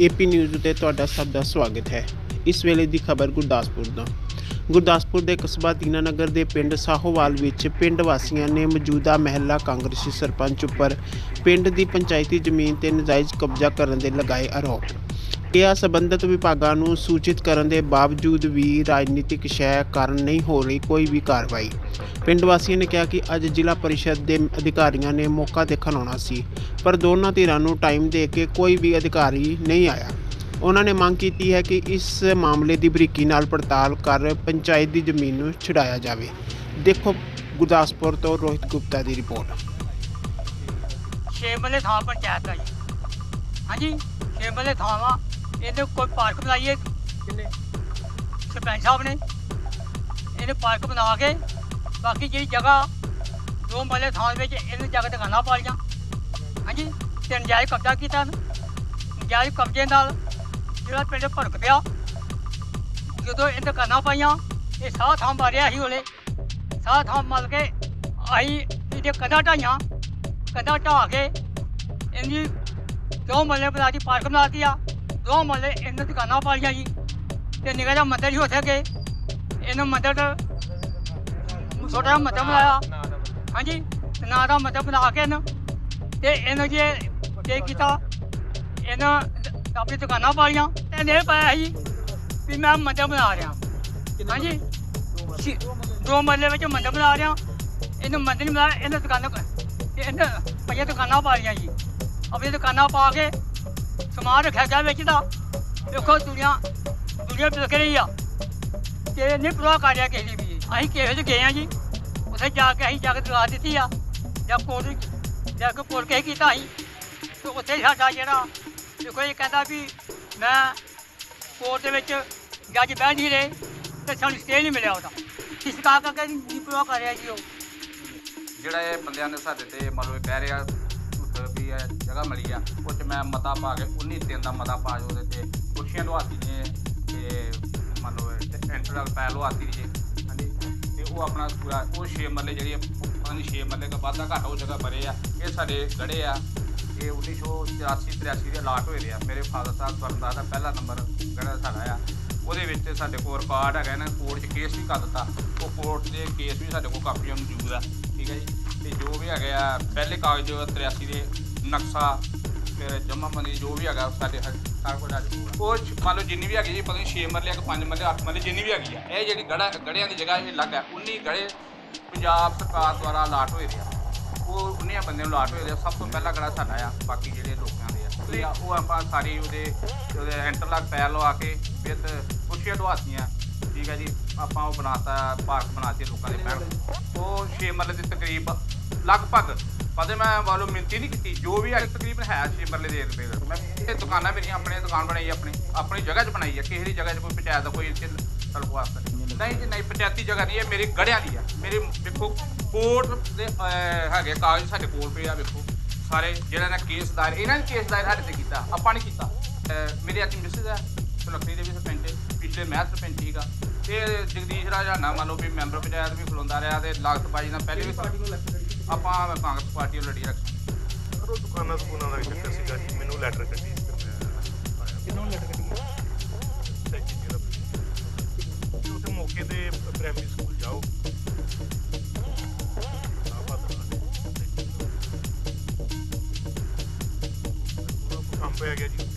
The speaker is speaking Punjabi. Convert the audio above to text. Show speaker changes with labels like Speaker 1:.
Speaker 1: ਏਪੀ ਨਿਊਜ਼ ਉਤੇ ਤੁਹਾਡਾ ਸਭ ਦਾ ਸਵਾਗਤ ਹੈ। ਇਸ ਵੇਲੇ ਦੀ ਖਬਰ ਗੁਰਦਾਸਪੁਰ ਤੋਂ। ਗੁਰਦਾਸਪੁਰ ਦੇ ਕਸਬਾ ਦੀਨਾਨਗਰ ਦੇ ਪਿੰਡ ਸਾਹੋਵਾਲ ਵਿੱਚ ਪਿੰਡ ਵਾਸੀਆਂ ਨੇ ਮੌਜੂਦਾ ਮਹਿਲਾ ਕਾਂਗਰਸੀ ਸਰਪੰਚ ਉੱਪਰ ਪਿੰਡ ਦੀ ਪੰਚਾਇਤੀ ਜ਼ਮੀਨ ਤੇ ਨਜਾਇਜ਼ ਕਬਜ਼ਾ ਕਰਨ ਦੇ ਲਗਾਏ ਆਰੋਪ। ਇਹ ਸੰਬੰਧਿਤ ਵਿਭਾਗਾਂ ਨੂੰ ਸੂਚਿਤ ਕਰਨ ਦੇ ਬਾਵਜੂਦ ਵੀ ਰਾਜਨੀਤਿਕ ਸ਼ੈ ਕਾਰਨ ਨਹੀਂ ਹੋ ਰਹੀ ਕੋਈ ਵੀ ਕਾਰਵਾਈ। ਪਿੰਡ ਵਾਸੀਆਂ ਨੇ ਕਿਹਾ ਕਿ ਅੱਜ ਜ਼ਿਲ੍ਹਾ ਪਰਿਸ਼ਦ ਦੇ ਅਧਿਕਾਰੀਆਂ ਨੇ ਮੌਕਾ ਦੇਖਣ ਆਉਣਾ ਸੀ, ਪਰ ਦੋਨਾਂ ਧਿਰਾਂ ਨੂੰ ਟਾਈਮ ਦੇ ਕੇ ਕੋਈ ਵੀ ਅਧਿਕਾਰੀ ਨਹੀਂ ਆਇਆ। ਉਹਨਾਂ ਨੇ ਮੰਗ ਕੀਤੀ ਹੈ ਕਿ ਇਸ ਮਾਮਲੇ ਦੀ ਬਰੀਕੀ ਨਾਲ ਪੜਤਾਲ ਕਰ ਪੰਚਾਇਤ ਦੀ ਜ਼ਮੀਨ ਨੂੰ ਛੁਡਾਇਆ ਜਾਵੇ। ਦੇਖੋ ਗੁਰਦਾਸਪੁਰ ਤੋਂ ਰੋਹਿਤ ਗੁਪਤਾ ਦੀ ਰਿਪੋਰਟ।
Speaker 2: ਛੇ ਮੱਲੇ ਥਾਂ ਪੰਚਾਇਤ ਦਾ ਜੀ। ਹਾਂਜੀ, ਛੇ ਮੱਲੇ ਥਾਂ ਵਾ। ਇਹਦੇ ਕੋਈ ਪਾਰਕ ਬਣਾਈਏ। ਕਿੰਨੇ? ਸਰਪੰਚ ਸਾਹਿਬ ਨੇ ਇਹਨੇ ਪਾਰਕ ਬਣਾ ਕੇ ਬਾਕੀ ਜਿਹੜੀ ਜਗ੍ਹਾ ਦੋ ਮੱਲੇ ਥਾਂ ਵਿੱਚ ਇਹਨੇ ਜਗ੍ਹਾ ਦੁਕਾਨਾਂ ਪਾ ਲਈਆਂ ਹਾਂਜੀ ਤੇ ਨਜਾਇਜ਼ ਕਬਜ਼ਾ ਕੀਤਾ ਨਜਾਇਜ਼ ਕਬਜ਼ੇ ਨਾਲ ਜਿਹੜਾ ਪਿੰਡ ਭੜਕ ਪਿਆ। ਜਦੋਂ ਇਹ ਦੁਕਾਨਾਂ ਪਾਈਆਂ ਇਹ ਸਾਹ ਥਾਂ ਮਾਰਿਆ ਸੀ ਉਹਨੇ। ਸਾਹ ਥਾਂ ਮਲ ਕੇ ਆਈ ਇਹਦੇ ਕੰਧਾਂ ਢਾਈਆਂ ਕੰਧਾਂ ਢਾਹ ਕੇ ਇਹਦੀ ਦੋ ਮੱਲੇ ਬਣਾ ਦੀ ਪਾਰਕ ਬਣਾਤੀ ਆ। ਦੋ ਮੱਲੇ ਇਹਨਾਂ ਦੁਕਾਨਾਂ ਪਾ ਲਈਆਂ ਜੀ ਤੇ ਨਿਗਾਹ ਜਿਹਾ ਮੰਦਰ ਹੀ ਉੱਥੇ ਗਏ ਇਹਨੂੰ ਮੰਦਰ ਦਾ ਛੋਟਾ ਮੰਦਰ ਬਣਾਇਆ। ਹਾਂਜੀ ਤੇ ਨਾਂ ਦਾ ਮੰਦਰ ਬਣਾ ਕੇ ਇਹਨੂੰ ਤੇ ਇਹਨੂੰ ਜੀ ਕੀ ਕੀਤਾ ਇਹਨਾਂ ਆਪਣੀ ਦੁਕਾਨਾਂ ਪਾ ਲਈਆਂ ਤੇ ਨੇ ਪਾਇਆ ਸੀ ਵੀ ਮੈਂ ਮੰਦਰ ਬਣਾ ਰਿਹਾ। ਹਾਂਜੀ। ਦੋ ਮੱਲੇ ਵਿੱਚ ਮੰਦਰ ਬਣਾ ਰਿਹਾ। ਇਹਨੂੰ ਮੰਦਰ ਨਹੀਂ ਬਣਾਇਆ ਇਹਨਾਂ ਦੁਕਾਨਾਂ ਤੇ ਇਹਨਾਂ ਪਈਆਂ ਦੁਕਾਨਾਂ ਪਾ ਲਈਆਂ ਜੀ। ਆਪਣੀ ਦੁਕਾਨਾਂ ਪਾ ਕੇ ਸਮਾਨ ਰੱਖਿਆ ਗਿਆ ਵਿੱਚ ਦਾ। ਦੇਖੋ ਦੁਨੀਆ ਦੁਨੀਆ ਬਿਲਕ ਰਹੀ ਆ? ਤੇ ਨਹੀਂ ਪਰਵਾਹ ਕਰ ਰਿਹਾ ਕਿਸੇ ਦੀ ਵੀ। ਅਸੀਂ ਕਿਸੇ ਦੇ ਗਏ ਆ ਜੀ। ਉੱਥੇ ਜਾ ਕੇ ਅਸੀਂ ਜਾ ਕੇ ਦਿੱਤੀ ਆ। ਜਾਂ ਕੋਰਟ ਜਾ ਕੇ ਕੋਰਟ ਕੇ ਕੀਤਾ ਅਸੀਂ ਤੇ ਉੱਥੇ ਸਾਡਾ ਜਿਹੜਾ, ਦੇਖੋ ਇਹ ਕਹਿੰਦਾ ਵੀ ਮੈਂ ਕੋਰਟ ਦੇ ਵਿੱਚ ਜੱਜ ਬਹਿ ਨਹੀਂ ਰਹੇ ਤੇ ਸਾਨੂੰ ਸਟੇ ਨਹੀਂ ਮਿਲਿਆ ਉਹਦਾ। ਇਸ ਕਰਕੇ ਨਹੀਂ ਪਰਵਾਹ ਕਰ ਰਿਹਾ ਜੀ ਉਹ।
Speaker 3: ਜਿਹੜਾ ਇਹ ਬੰਦਿਆਂ ਨੇ ਸਾਡੇ ਤੇ ਮੰਨ ਕਹਿ ਰਿਹਾ ਮਿਲੀ ਆ ਉਹ 'ਚ ਮੈਂ ਮਤਾ ਪਾ ਕੇ 19 ਤਿੰਨ ਦਾ ਮਤਾ ਪਾ ਕੇ ਉਹਦੇ ਤੇ ਕੁਰਸੀਆਂ ਲਵਾਤੀ ਨੇ ਤੇ ਮੰਨ ਲਓ ਐਂਟਰਲ ਪੈ ਲਵਾਤੀ ਜੀ ਹਾਂਜੀ ਤੇ ਉਹ ਆਪਣਾ ਪੂਰਾ ਉਹ 6 ਮਰਲੇ ਜਿਹੜੀ ਆ, ਪਤਾ ਨਹੀਂ 6 ਮਰਲੇ ਦਾ ਵਾਧਾ ਘਾਟਾ ਉਹ ਜਗ੍ਹਾ ਬਰੇ ਆ ਇਹ ਸਾਡੇ ਗੜੇ ਆ। ਇਹ 1984 83 ਦੇ ਅਲਾਟ ਹੋਏ ਦੇ ਆ। ਮੇਰੇ ਫਾਦਰ ਸਾਹਿਬ ਸਵਰਨਦਾਸ ਦਾ ਪਹਿਲਾ ਨੰਬਰ ਗੜਾ ਸਾਡਾ ਆ ਉਹਦੇ ਵਿੱਚ ਸਾਡੇ ਕੋਲ ਰਿਕਾਰਡ ਹੈਗਾ ਨਾ ਕੋਰਟ 'ਚ ਕੇਸ ਵੀ ਕਰ ਦਿੱਤਾ। ਉਹ ਕੋਰਟ ਦੇ ਕੇਸ ਵੀ ਸਾਡੇ ਕੋਲ ਕਾਪੀਆਂ ਮੌਜੂਦ ਆ ਠੀਕ ਹੈ ਜੀ? ਤੇ ਜੋ ਵੀ ਹੈਗੇ ਆ ਪਹਿਲੇ ਕਾਗਜ਼ 83 ਦੇ ਨਕਸ਼ਾ, ਫਿਰ ਜਮ੍ਹਾਂਬੰਦੀ ਜੋ ਵੀ ਹੈਗਾ ਸਾਡੇ ਹ- ਸਾਰਾ ਕੁਝ ਸਾਡੇ ਕੋਲ ਆ। ਉਹ ਮੰਨ ਲਓ ਜਿੰਨੀ ਵੀ ਹੈਗੀ ਜੀ ਪਤਾ ਨਹੀਂ 6 ਮਰਲੇ ਆ ਕਿ 5 ਮਰਲੇ 8 ਮਰਲੇ, ਜਿੰਨੀ ਵੀ ਹੈਗੀ ਆ, ਇਹ ਜਿਹੜੀ ਗੜਾ ਗੜਿਆਂ ਦੀ ਜਗ੍ਹਾ ਇਹ ਅਲੱਗ ਹੈ 19 ਗੜੇ ਪੰਜਾਬ ਸਰਕਾਰ ਦੁਆਰਾ ਅਲਾਟ ਹੋਏ ਦੇ ਆ। ਉਹ 19 ਬੰਦਿਆਂ ਨੂੰ ਅਲਾਟ ਹੋਏ ਦੇ ਆ। ਸਭ ਤੋਂ ਪਹਿਲਾ ਗੜਾ ਸਾਡਾ ਆ, ਬਾਕੀ ਜਿਹੜੇ ਲੋਕਾਂ ਦੇ ਆ। ਤੇ ਆ, ਉਹ ਆਪਾਂ ਸਾਰੀ ਉਹਦੇ ਉਹਦੇ ਇੰਟਰਲੌਕ ਪੈਰ ਲਵਾ ਕੇ ਵਿਦ ਕੁਰਸੀਆਂ ਢਵਾਤੀਆਂ ਠੀਕ ਹੈ ਜੀ, ਆਪਾਂ ਉਹ ਬਣਾਤਾ, ਪਾਰਕ ਬਣਾਤੀ ਲੋਕਾਂ ਦੇ ਪੈਣ। ਉਹ 6 ਮਰਲੇ ਦੇ ਤਕਰੀਬ ਲਗਭਗ ਕਦੇ ਮੈਂ ਵਾਲੋ ਮਿੰਤੀ ਨਹੀਂ ਕੀਤੀ ਜੋ ਵੀ ਅੱਜ ਤਕਰੀਬਨ ਹੈ 6 ਮਰਲੇ ਦੇ ਰੁਪਏ ਦਾ ਮੈਂ ਇਹ ਦੁਕਾਨਾਂ ਮੇਰੀਆਂ ਆਪਣੇ ਦੁਕਾਨ ਬਣਾਈ ਆਪਣੀ ਆਪਣੀ ਜਗ੍ਹਾ 'ਚ ਬਣਾਈ ਹੈ ਕਿਸੇ ਦੀ ਜਗ੍ਹਾ 'ਚ ਕੋਈ ਪੰਚਾਇਤ ਦਾ ਕੋਈ ਇੱਥੇ ਸੜਕ ਵਾਸਤੇ ਨਹੀਂ ਜੀ ਨਹੀਂ ਪੰਚਾਇਤੀ ਜਗ੍ਹਾ ਨਹੀਂ ਇਹ ਮੇਰੀ ਗੜਿਆਂ ਦੀ ਆ। ਮੇਰੇ ਵੇਖੋ ਕੋਰਟ ਦੇ ਅਹ, ਹੈਗੇ ਕਾਗਜ਼ ਸਾਡੇ ਕੋਲ ਪਏ ਆ ਵੇਖੋ। ਸਾਰੇ ਜਿਹੜਾ ਨਾ ਕੇਸ ਦਾਇਰ ਇਹਨਾਂ ਨੇ ਕੇਸ ਦਾਇਰ ਸਾਡੇ ਤੇ ਕੀਤਾ ਆਪਾਂ ਨਹੀਂ ਕੀਤਾ। ਅਹ, ਮੇਰੇ ਅੱਜ ਮਿਸਿਸ ਆ ਸੁਲੱਖਣੀ ਦੇ ਵੀ ਸਰਪੰਚ ਪਿਛਲੇ ਮੈਂ ਸਰਪੰਚ ਸੀਗਾ। ਤੇ ਜਗਦੀਸ਼ ਰਾਜਾਨਾ ਮੰਨ ਲਓ ਵੀ ਮੈਂਬਰ ਪੰਚਾਇਤ ਵੀ ਖਲੋਂਦਾ ਰਿਹਾ ਤੇ ਲਾਗਤ ਬਾਜੀ ਨਾਲ ਪਹਿਲੇ ਵੀ ਆਪਾਂ ਕਾਂਗਰਸ ਪਾਰਟੀ ਨੂੰ ਲੜੀ ਰੱਖੀ।
Speaker 4: ਸਰ ਉਹ ਦੁਕਾਨਾਂ ਦੁਕਾਨਾਂ ਦਾ ਚੱਕਰ ਸੀਗਾ ਜੀ। ਮੈਨੂੰ ਲੈਟਰ ਕੱਢੀ ਸੀ ਤੇ ਮੈਂ ਕਿੰਨੂੰ ਲੈਟਰ ਕੱਢੀ ਉੱਥੇ ਮੌਕੇ ਤੇ ਪ੍ਰਾਇਮਰੀ ਸਕੂਲ ਜਾਓ। ਆਹ ਬਾਤ ਕੰਮ ਪੈ ਗਿਆ ਜੀ।